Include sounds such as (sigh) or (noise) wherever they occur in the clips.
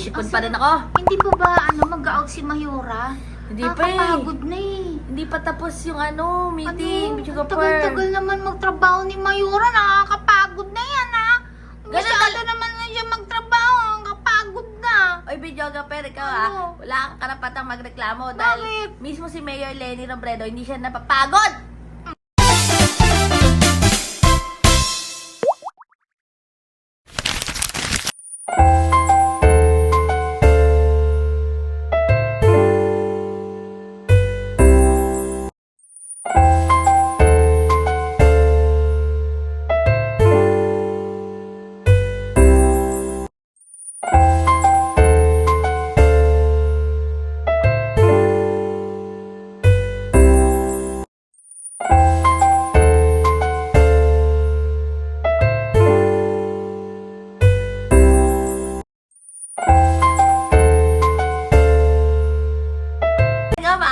Nagsisipon Asa- pa rin ako. Hindi po ba ano mag-out si Mayora? Hindi pa eh. Nakakapagod na eh. Hindi pa tapos yung ano, meeting. Ano? Ang ka tagal-tagal naman magtrabaho ni Mayora. Nakakapagod na yan ha. Masyado naman na siya magtrabaho. Nakakapagod na. Oy, video ka pero ikaw Ano? ah, wala kang karapatang magreklamo dahil Bakit? mismo si Mayor Lenny Robredo hindi siya napapagod.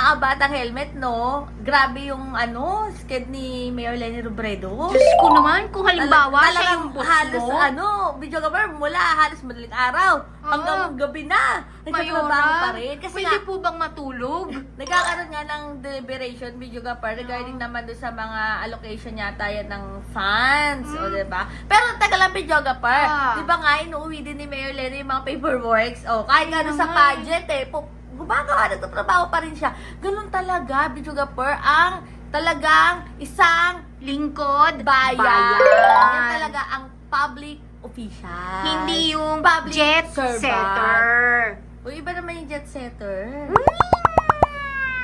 Nga mga batang helmet, no? Grabe yung ano, sked ni Mayor Lenny Robredo. Diyos ko naman, kung halimbawa Tala- siya yung boss halos mo. ano, video ba, mula halos madaling araw hanggang gabi na. Nagtatrabaho pa rin. Kasi pwede nga, po bang matulog? nagkakaroon nga ng deliberation video ka pa regarding naman doon sa mga allocation yata yan ng funds, o diba? Pero taga lang video. Mm. Ah. Di ba nga, inuuwi din ni Mayor Lenny yung mga paperworks. O, kahit nga doon sa budget eh, pu- gumagawa, nagtatrabaho pa rin siya. Ganun talaga, video pa, ang talagang isang Lingkod, bayan. bayan. Yan talaga ang public official. Hindi yung Public jet servant. setter. Uy, iba naman yung jet setter. Mm.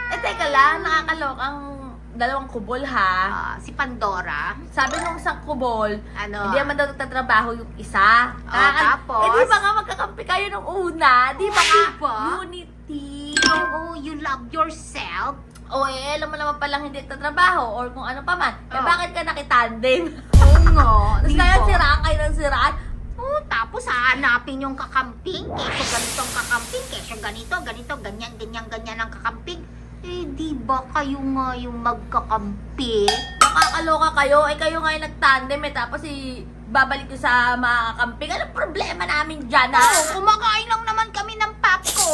Eh, teka lang, nakakalok ang dalawang kubol ha. Ah, si Pandora. Sabi nung isang kubol, Ano? hindi naman daw nagtatrabaho yung isa. Oh, Nakakal- tapos? Eh, di ba nga magkakampi kayo nung una? Di ba nga? ba? You love yourself? O eh, alam mo naman palang hindi nagtatrabaho or kung ano pa man. Eh, Oh. bakit ka nakitandem? (laughs) Oo nga. Tapos di kaya ba? siraan kayo ng siraan. Oh, tapos hahanapin yung kakamping. Keso ganito ang kakamping. Keso ganito, ganito, ganyan, ganyan, ganyan ang kakamping. Eh, di ba kayo nga yung magkakampi? Nakakaloka kayo. Eh, kayo nga yung nagtandem eh. Tapos si babalik ko sa mga kakamping. Anong problema namin dyan, ha? Oh, kumakain lang naman kami ng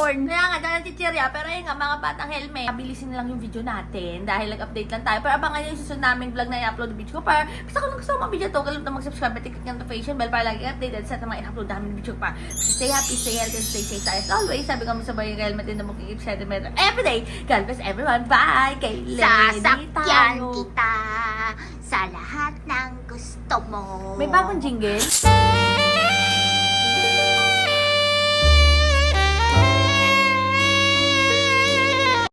popcorn. Kaya nga, dahil chichirya, pero yun nga, mga batang helmet, abilisin na lang yung video natin dahil nag-update lang tayo. Pero abangan nyo yung susunod naming vlog na i-upload video ko. Para, basta kung gusto mo video to, kalimutan mag-subscribe at click ng notification bell para lagi updated sa mga i-upload namin video pa. Stay happy, stay healthy, and stay safe tayo. As always, sabi ko sa boy helmet din na mo keep sentiment everyday. God bless everyone. Bye! Kay Lenny Sasakyan tayo. kita sa lahat ng gusto mo. May bagong jingle?